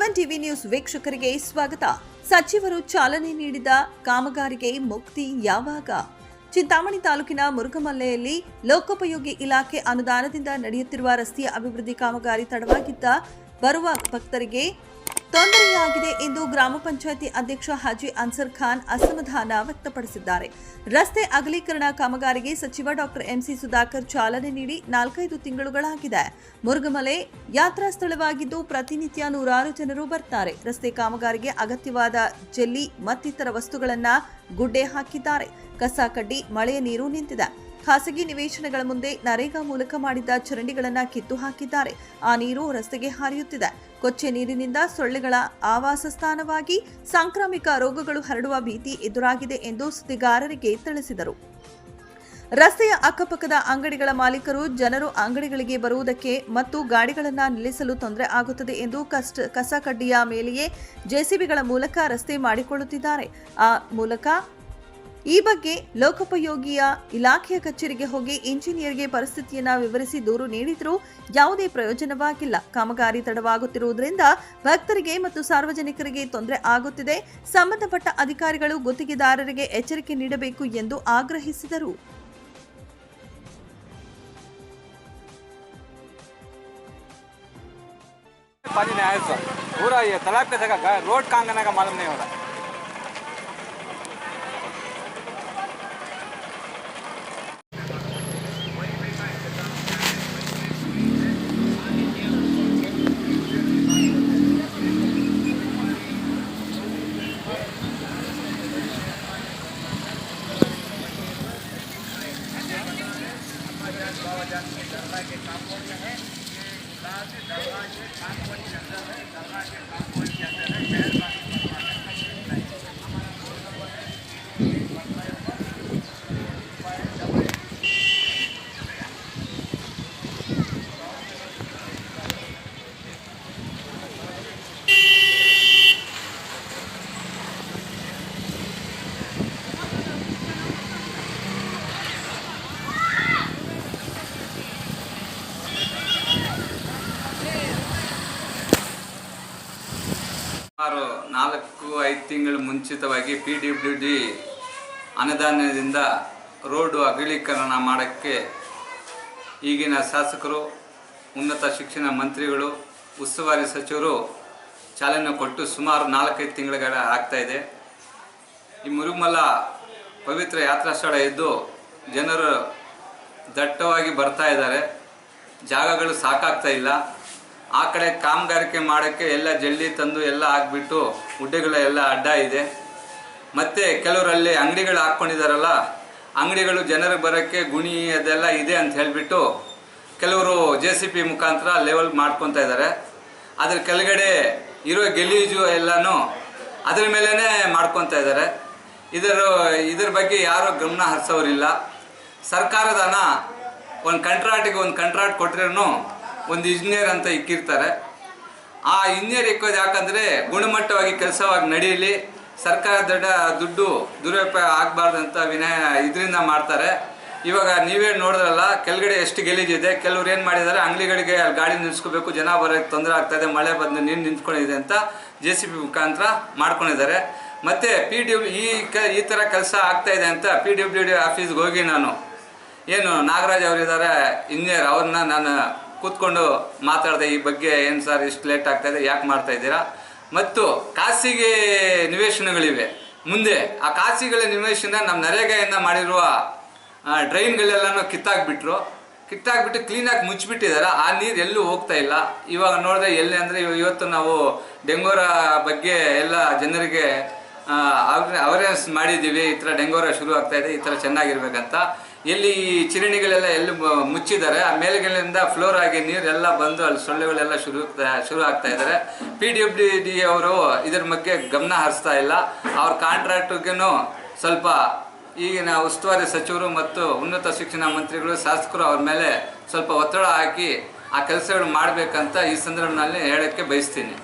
ಎವನ್ TV news ವೀಕ್ಷಕರಿಗೆ ಸ್ವಾಗತ. ಸಚಿವರು ಚಾಲನೆ ನೀಡಿದ ಕಾಮಗಾರಿಗೆ ಮುಕ್ತಿ ಯಾವಾಗ? ಚಿಂತಾಮಣಿ ತಾಲೂಕಿನ ಮುರುಘಮಲ್ಲೆಯಲ್ಲಿ ಲೋಕೋಪಯೋಗಿ ಇಲಾಖೆ ಅನುದಾನದಿಂದ ನಡೆಯುತ್ತಿರುವ ರಸ್ತೆಯ ಅಭಿವೃದ್ಧಿ ಕಾಮಗಾರಿ ತಡವಾಗಿದ್ದ ಬರುವ ಭಕ್ತರಿಗೆ ತೊಂದರೆಯಾಗಿದೆ ಎಂದು ಗ್ರಾಮ ಪಂಚಾಯಿತಿ ಅಧ್ಯಕ್ಷ ಹಾಜಿ ಅನ್ಸರ್ ಖಾನ್ ಅಸಮಾಧಾನ ವ್ಯಕ್ತಪಡಿಸಿದ್ದಾರೆ. ರಸ್ತೆ ಅಗಲೀಕರಣ ಕಾಮಗಾರಿಗೆ ಸಚಿವ ಡಾಕ್ಟರ್ ಎಂಸಿ ಸುಧಾಕರ್ ಚಾಲನೆ ನೀಡಿ ನಾಲ್ಕೈದು ತಿಂಗಳುಗಳಾಗಿದೆ. ಮುರುಘಮಲೆ ಯಾತ್ರಾ ಸ್ಥಳವಾಗಿದ್ದು ಪ್ರತಿನಿತ್ಯ ನೂರಾರು ಜನರು ಬರ್ತಾರೆ. ರಸ್ತೆ ಕಾಮಗಾರಿಗೆ ಅಗತ್ಯವಾದ ಜೆಲ್ಲಿ ಮತ್ತಿತರ ವಸ್ತುಗಳನ್ನ ಗುಡ್ಡೆ ಹಾಕಿದ್ದಾರೆ. ಕಸ ಕಡ್ಡಿ, ಮಳೆಯ ನೀರು ನಿಂತಿದೆ. ಖಾಸಗಿ ನಿವೇಶನಗಳ ಮುಂದೆ ನರೇಗಾ ಮೂಲಕ ಮಾಡಿದ್ದ ಚರಂಡಿಗಳನ್ನು ಕಿತ್ತು ಹಾಕಿದ್ದಾರೆ. ಆ ನೀರು ರಸ್ತೆಗೆ ಹರಿಯುತ್ತಿದೆ. ಕೊಚ್ಚೆ ನೀರಿನಿಂದ ಸೊಳ್ಳೆಗಳ ಆವಾಸ ಸ್ಥಾನವಾಗಿ ಸಾಂಕ್ರಾಮಿಕ ರೋಗಗಳು ಹರಡುವ ಭೀತಿ ಎದುರಾಗಿದೆ ಎಂದು ಸುದ್ದಿಗಾರರಿಗೆ ತಿಳಿಸಿದರು. ರಸ್ತೆಯ ಅಕ್ಕಪಕ್ಕದ ಅಂಗಡಿಗಳ ಮಾಲೀಕರು ಜನರು ಅಂಗಡಿಗಳಿಗೆ ಬರುವುದಕ್ಕೆ ಮತ್ತು ಗಾಡಿಗಳನ್ನು ನಿಲ್ಲಿಸಲು ತೊಂದರೆ ಆಗುತ್ತದೆ ಎಂದು ಕಷ್ಟ, ಕಸ ಕಡ್ಡಿಯ ಮೇಲೆಯೇ ಜೆಸಿಬಿಗಳ ಮೂಲಕ ರಸ್ತೆ ಮಾಡಿಕೊಳ್ಳುತ್ತಿದ್ದಾರೆ. ಆ ಮೂಲಕ ಈ ಬಗ್ಗೆ ಲೋಕೋಪಯೋಗಿಯ ಇಲಾಖೆಯ ಕಚೇರಿಗೆ ಹೋಗಿ ಇಂಜಿನಿಯರ್ಗೆ ಪರಿಸ್ಥಿತಿಯನ್ನು ವಿವರಿಸಿ ದೂರು ನೀಡಿದರೂ ಯಾವುದೇ ಪ್ರಯೋಜನವಾಗಿಲ್ಲ. ಕಾಮಗಾರಿ ತಡವಾಗುತ್ತಿರುವುದರಿಂದ ಭಕ್ತರಿಗೆ ಮತ್ತು ಸಾರ್ವಜನಿಕರಿಗೆ ತೊಂದರೆ ಆಗುತ್ತಿದೆ. ಸಂಬಂಧಪಟ್ಟ ಅಧಿಕಾರಿಗಳು ಗುತ್ತಿಗೆದಾರರಿಗೆ ಎಚ್ಚರಿಕೆ ನೀಡಬೇಕು ಎಂದು ಆಗ್ರಹಿಸಿದರು. वजह से दरगाह के कामों में है। ये गुलाब दरगाह के कामों के अंदर है दरगाह के काम कामों के ಸುಮಾರು ನಾಲ್ಕು, ಐದು ತಿಂಗಳು ಮುಂಚಿತವಾಗಿ ಪಿ ಡಬ್ಲ್ಯೂ ಡಿ ಅನುದಾನದಿಂದ ರೋಡು ಅಗಲೀಕರಣ ಮಾಡೋಕ್ಕೆ ಈಗಿನ ಶಾಸಕರು, ಉನ್ನತ ಶಿಕ್ಷಣ ಮಂತ್ರಿಗಳು, ಉಸ್ತುವಾರಿ ಸಚಿವರು ಚಾಲನೆ ಕೊಟ್ಟು ಸುಮಾರು ನಾಲ್ಕೈದು ಆಗ್ತಾ ಇದೆ. ಈ ಮುರುಮಲ ಪವಿತ್ರ ಯಾತ್ರಾ ಸ್ಥಳ ಇದ್ದು ಜನರು ದಟ್ಟವಾಗಿ ಬರ್ತಾ ಇದ್ದಾರೆ. ಜಾಗಗಳು ಸಾಕಾಗ್ತಾ ಇಲ್ಲ. ಆ ಕಡೆ ಕಾಮಗಾರಿಕೆ ಮಾಡೋಕ್ಕೆ ಎಲ್ಲ ಜಲ್ಲಿ ತಂದು ಎಲ್ಲ ಹಾಕ್ಬಿಟ್ಟು ಗುಡ್ಡೆಗಳೆಲ್ಲ ಅಡ್ಡ ಇದೆ. ಮತ್ತು ಕೆಲವರಲ್ಲಿ ಅಂಗಡಿಗಳು ಹಾಕ್ಕೊಂಡಿದ್ದಾರಲ್ಲ ಅಂಗಡಿಗಳು ಜನರಿಗೆ ಬರೋಕ್ಕೆ ಗುಣಿ ಅದೆಲ್ಲ ಇದೆ ಅಂತ ಹೇಳಿಬಿಟ್ಟು ಕೆಲವರು ಜೆ ಸಿ ಪಿ ಮುಖಾಂತರ ಲೆವೆಲ್ ಮಾಡ್ಕೊತಾ ಇದ್ದಾರೆ. ಅದ್ರ ಕೆಳಗಡೆ ಇರೋ ಗಲೀಜು ಎಲ್ಲನೂ ಅದ್ರ ಮೇಲೇ ಮಾಡ್ಕೊತಾ ಇದ್ದಾರೆ. ಇದರ, ಇದ್ರ ಬಗ್ಗೆ ಯಾರೂ ಗಮನ ಹರಿಸೋರಿಲ್ಲ. ಸರ್ಕಾರದ ಹಣ, ಒಂದು ಕಂಟ್ರಾಟಿಗೆ ಒಂದು ಕಂಟ್ರಾಕ್ಟ್ ಕೊಟ್ಟರೂ ಒಂದು ಇಂಜಿನಿಯರ್ ಅಂತ ಇಕ್ಕಿರ್ತಾರೆ. ಆ ಇಂಜಿನಿಯರ್ ಇಕ್ಕೋದು ಯಾಕಂದರೆ ಗುಣಮಟ್ಟವಾಗಿ ಕೆಲಸವಾಗಿ ನಡೀಲಿ, ಸರ್ಕಾರ ದೊಡ್ಡ ದುಡ್ಡು ದುರುಪಯೋಗ ಆಗಬಾರ್ದು ಅಂತ ವಿನಯ ಇದರಿಂದ ಮಾಡ್ತಾರೆ. ಇವಾಗ ನೀವೇ ನೋಡಿದ್ರಲ್ಲ, ಕೆಳಗಡೆ ಎಷ್ಟು ಗಲೀಜಿದೆ ಕೆಲವ್ರು ಏನು ಮಾಡಿದ್ದಾರೆ ಅಂಗಡಿಗಳಿಗೆ ಅಲ್ಲಿ ಗಾಡಿ ನಿಲ್ಸ್ಕೋಬೇಕು, ಜನ ಬರೋಕ್ಕೆ ತೊಂದರೆ ಆಗ್ತಾಯಿದೆ ಮಳೆ ಬಂದು ನೀರು ನಿಂತ್ಕೊಂಡಿದೆ ಅಂತ ಜೆ ಸಿ ಬಿ ಮುಖಾಂತರ ಮಾಡ್ಕೊಂಡಿದ್ದಾರೆ. ಮತ್ತು ಪಿ ಡಬ್ಲ್ಯೂ ಈ ಕ, ಈ ಥರ ಕೆಲಸ ಆಗ್ತಾಯಿದೆ ಅಂತ ಪಿ ಡಬ್ಲ್ಯೂ ಡಿ ಆಫೀಸ್ಗೆ ಹೋಗಿ ನಾನು, ಏನು ನಾಗರಾಜ್ ಅವರಿದ್ದಾರೆ ಇಂಜಿನಿಯರ್ ಅವ್ರನ್ನ ನಾನು ಕೂತ್ಕೊಂಡು ಮಾತಾಡಿದೆ, ಈ ಬಗ್ಗೆ ಏನು ಸರ್ ಇಷ್ಟು ಲೇಟ್ ಆಗ್ತಾ ಇದೆ, ಯಾಕೆ ಮಾಡ್ತಾ ಇದ್ದೀರಾ? ಮತ್ತು ಖಾಸಗಿ ನಿವೇಶನಗಳಿವೆ. ಮುಂದೆ ಆ ಖಾಸಗಿಗಳ ನಿವೇಶನ ನಮ್ಮ ನರೇಗಾಯಿಂದ ಮಾಡಿರುವ ಡ್ರೈನ್ಗಳೆಲ್ಲನೂ ಕಿತ್ತಾಕ್ಬಿಟ್ರು. ಕಿತ್ತಾಕ್ಬಿಟ್ಟು ಕ್ಲೀನಾಗಿ ಮುಚ್ಚಿಬಿಟ್ಟಿದ್ದಾರೆ ಆ ನೀರು ಎಲ್ಲೂ ಹೋಗ್ತಾ ಇಲ್ಲ. ಇವಾಗ ನೋಡಿದ್ರೆ ಎಲ್ಲಿ ಅಂದರೆ ಇವತ್ತು ನಾವು ಡೆಂಗೋರ ಬಗ್ಗೆ ಎಲ್ಲ ಜನರಿಗೆ ಅವೇರ್ನೆಸ್ ಮಾಡಿದ್ದೀವಿ. ಈ ಥರ ಡೆಂಗೋರ ಶುರು ಆಗ್ತಾಯಿದೆ ಈ ಥರ ಚೆನ್ನಾಗಿರ್ಬೇಕಂತ. ಎಲ್ಲಿ ಈ ಚಿರಣಿಗಳೆಲ್ಲ ಎಲ್ಲಿ ಮುಚ್ಚಿದ್ದಾರೆ, ಆ ಮೇಲ್ಗಳಿಂದ ಫ್ಲೋರ್ ಆಗಿ ನೀರೆಲ್ಲ ಬಂದು ಅಲ್ಲಿ ಸೊಳ್ಳೆಗಳೆಲ್ಲ ಶುರು ಶುರು ಆಗ್ತಾ ಇದ್ದಾರೆ. ಪಿ ಡಬ್ಲ್ಯೂ ಡಿ ಅವರು ಇದ್ರ ಬಗ್ಗೆ ಗಮನ ಹರಿಸ್ತಾ ಇಲ್ಲ. ಅವ್ರ ಕಾಂಟ್ರಾಕ್ಟ್ಗೂ ಸ್ವಲ್ಪ ಈಗಿನ ಉಸ್ತುವಾರಿ ಸಚಿವರು ಮತ್ತು ಉನ್ನತ ಶಿಕ್ಷಣ ಮಂತ್ರಿಗಳು, ಶಾಸಕರು ಅವ್ರ ಮೇಲೆ ಸ್ವಲ್ಪ ಒತ್ತಡ ಹಾಕಿ ಆ ಕೆಲಸಗಳು ಮಾಡಬೇಕಂತ ಈ ಸಂದರ್ಭದಲ್ಲಿ ಹೇಳೋಕ್ಕೆ ಬಯಸ್ತೀನಿ.